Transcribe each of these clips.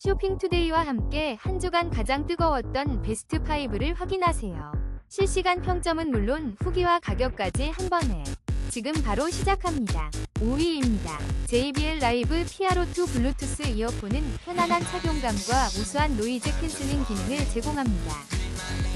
쇼핑투데이와 함께 한 주간 가장 뜨거웠던 베스트 5를 확인하세요. 실시간 평점은 물론 후기와 가격까지 한 번에. 지금 바로 시작합니다. 5위입니다. JBL 라이브 PRO2 블루투스 이어폰은 편안한 착용감과 우수한 노이즈 캔슬링 기능을 제공합니다.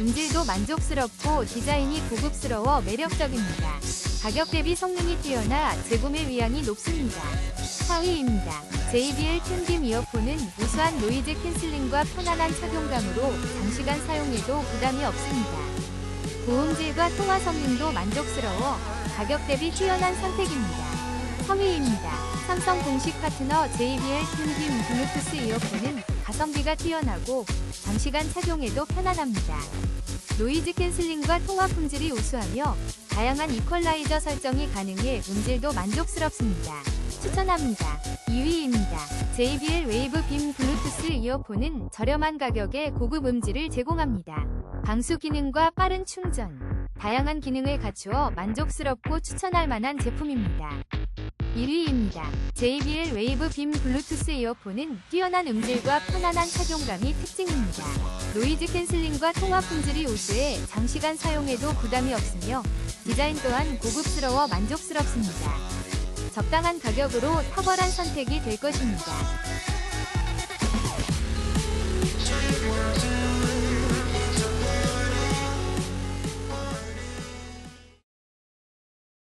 음질도 만족스럽고 디자인이 고급스러워 매력적입니다. 가격 대비 성능이 뛰어나 재구매 위험이 높습니다. 4위입니다. JBL 캔빔 이어폰은 우수한 노이즈 캔슬링과 편안한 착용감으로 장시간 사용해도 부담이 없습니다. 고음질과 통화 성능도 만족스러워 가격 대비 뛰어난 선택입니다. 3위입니다. 삼성 공식 파트너 JBL 캔빔 블루투스 이어폰은 가성비가 뛰어나고 장시간 착용해도 편안합니다. 노이즈 캔슬링과 통화 품질이 우수하며 다양한 이퀄라이저 설정이 가능해 음질도 만족스럽습니다. 추천합니다. 2위입니다. JBL 웨이브 빔 블루투스 이어폰은 저렴한 가격에 고급 음질을 제공합니다. 방수 기능과 빠른 충전, 다양한 기능을 갖추어 만족스럽고 추천할 만한 제품입니다. 1위입니다. JBL 웨이브 빔 블루투스 이어폰은 뛰어난 음질과 편안한 착용감이 특징입니다. 노이즈 캔슬링과 통화 품질이 우수해 장시간 사용해도 부담이 없으며 디자인 또한 고급스러워 만족스럽습니다. 적당한 가격으로 탁월한 선택이 될 것입니다.